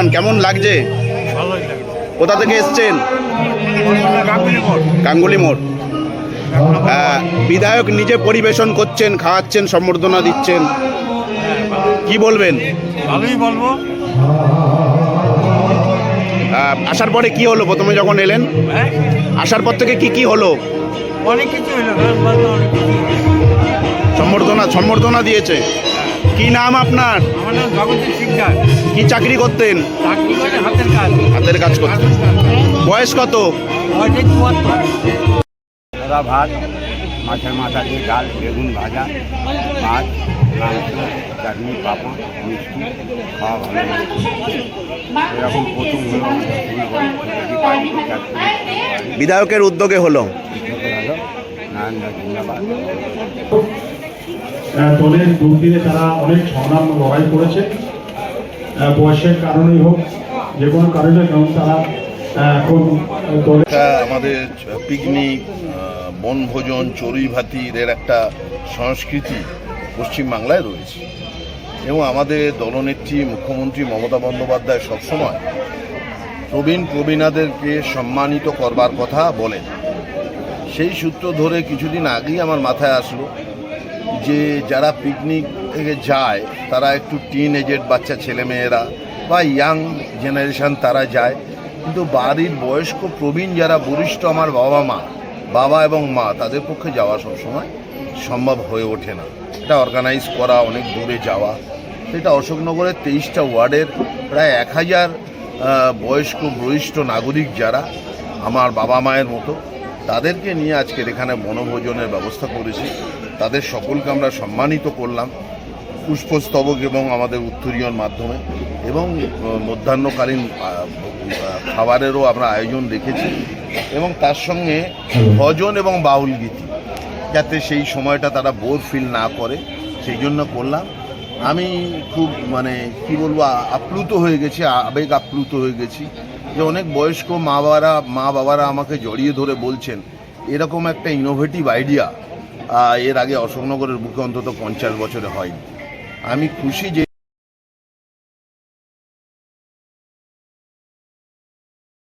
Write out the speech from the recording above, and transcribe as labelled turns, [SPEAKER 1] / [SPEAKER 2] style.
[SPEAKER 1] অনুষ্ঠান কেমন লাগছে? কোথা থেকে এসছেন?
[SPEAKER 2] গাঙ্গুলি মোড়।
[SPEAKER 1] বিধায়ক নিজে পরিবেশন করছেন খাওয়াচ্ছেন সম্বর্ধনা দিচ্ছেন। কি বলবেন?
[SPEAKER 2] ভালোই বলব।
[SPEAKER 1] আসার পরে কি হলো? প্রথমে যখন এলেন
[SPEAKER 2] হ্যাঁ?
[SPEAKER 1] আসার পর থেকে কি কি হলো?
[SPEAKER 2] অনেক কিছু হলো।
[SPEAKER 1] সম্বর্ধনা সম্বর্ধনা দিয়েছে। কি নাম আপনার?
[SPEAKER 2] আমার নাম
[SPEAKER 1] কি চাকরি করতেন?
[SPEAKER 2] চাকরি করে হাতের কাজ।
[SPEAKER 1] হাতের কাজ করতেন। বয়স কত?
[SPEAKER 2] বয়সে চুয়াত্তর।
[SPEAKER 3] ভাত মাছের মাথা দিয়ে ডাল বেগুন ভাজা মাছ মাংস চাটনি পাঁপড় মিষ্টি খাওয়া ভালো লাগে। এরকম প্রথম হলো
[SPEAKER 1] বিধায়কের উদ্যোগে হলো।
[SPEAKER 3] নারায়ণ ধন্যবাদ
[SPEAKER 4] দলের দুর্দিনে তারা অনেক সংগ্রাম লড়াই করেছে। বয়সের কারণেই হোক, যে কোনো কারণে কারণ তারা এখন
[SPEAKER 5] আমাদের পিকনিক বনভোজন চড়ুই ভাতির এর একটা সংস্কৃতি পশ্চিমবাংলায় রয়েছে। এবং আমাদের দলনেত্রী মুখ্যমন্ত্রী মমতা বন্দ্যোপাধ্যায় সবসময় প্রবীণ প্রবীণাদেরকে সম্মানিত করবার কথা বলেন। সেই সূত্র ধরে কিছুদিন আগেই আমার মাথায় আসলো যে যারা পিকনিক থেকে যায়, তারা একটু টিন এজেড বাচ্চা ছেলেমেয়েরা বা ইয়াং জেনারেশান তারা যায়। কিন্তু বাড়ির বয়স্ক প্রবীণ যারা বরিষ্ঠ আমার বাবা মা, বাবা এবং মা, তাদের পক্ষে যাওয়া সবসময় সম্ভব হয়ে ওঠে না। এটা অর্গানাইজ করা, অনেক দূরে যাওয়া। সেটা অশোকনগরের তেইশটা ওয়ার্ডের প্রায় এক হাজার বয়স্ক, বরিষ্ঠ নাগরিক যারা আমার বাবা মায়ের মতো, তাদেরকে নিয়ে আজকের এখানে বনভোজনের ব্যবস্থা করেছি। তাদের সকলকে আমরা সম্মানিত করলাম পুষ্পস্তবক এবং আমাদের উত্তরীয়র মাধ্যমে। এবং মধ্যাহ্নকালীন খাবারেরও আমরা আয়োজন রেখেছি এবং তার সঙ্গে ভজন এবং বাউল গীতি, যাতে সেই সময়টা তারা বোর ফিল না করে, সেই জন্য করলাম। আমি খুব মানে কি বলব আপ্লুত হয়ে গেছি আবেগ আপ্লুত হয়ে গেছি যে অনেক বয়স্ক মা বাবারা মা বাবারা আমাকে জড়িয়ে ধরে বলছেন, এরকম একটা ইনোভেটিভ আইডিয়া এর আগে অশোকনগরের বুকে অন্তত পঞ্চাশ বছরে হয়নি। আমি খুশি যে